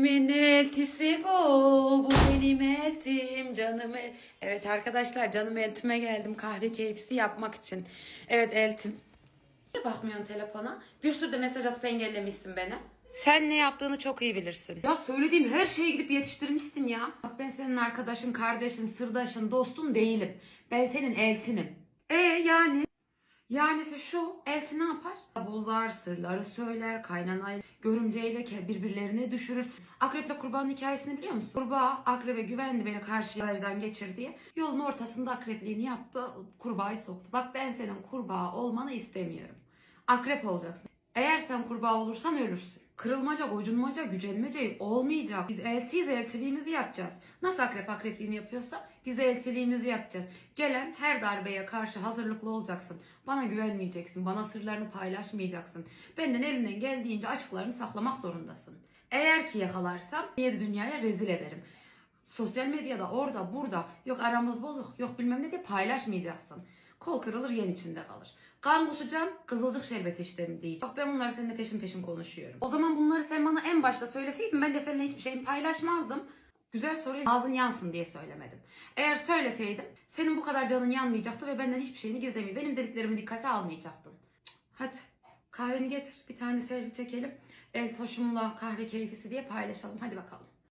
Kimin eltisi bu? Bu benim eltim canım. el- Evet arkadaşlar canım eltime geldim kahve keyfisi yapmak için. Evet eltim. Niye bakmıyorsun telefona? Bir sürü de mesaj atıp engellemişsin beni. Sen ne yaptığını çok iyi bilirsin. Ya söylediğim her şeye gidip yetiştirmişsin ya. Bak ben senin arkadaşın, kardeşin, sırdaşın, dostun değilim. Ben senin eltinim. E yani? Yanisi şu, elti ne yapar? Bozar, sırları söyler, kaynanayla, görümceyle birbirlerine düşürür. Akreple kurbanın hikayesini biliyor musun? Kurbağa akrebe güvendi beni karşı yarajdan geçir diye. Yolun ortasında akrepliğini yaptı, kurbağayı soktu. Bak ben senin kurbağa olmanı istemiyorum. Akrep olacaksın. Eğer sen kurbağa olursan ölürsün. Kırılmaca, gocunmaca, gücenmece olmayacak. Biz eltiyiz, eltiliğimizi yapacağız. Nasıl akrep akrepliğini yapıyorsa biz de eltiliğimizi yapacağız. Gelen her darbeye karşı hazırlıklı olacaksın. Bana güvenmeyeceksin, bana sırlarını paylaşmayacaksın. Benden elinden geldiğince açıklarını saklamak zorundasın. Eğer ki yakalarsam yedi dünyaya rezil ederim. Sosyal medyada orada burada yok aramız bozuk yok bilmem ne diye paylaşmayacaksın. Kol kırılır yen içinde kalır. Kan kusacan kızılcık şerbeti işte diyecek. Bak ben bunları seninle peşin peşin konuşuyorum. O zaman bunları sen bana en başta söyleseydin ben de seninle hiçbir şeyimi paylaşmazdım. Güzel soruyu ağzın yansın diye söylemedim. Eğer söyleseydim senin bu kadar canın yanmayacaktı ve benden hiçbir şeyini gizlemeyip benim dediklerimi dikkate almayacaktın. Hadi kahveni getir bir tane selfie çekelim. El toşumla kahve keyfisi diye paylaşalım. Hadi bakalım.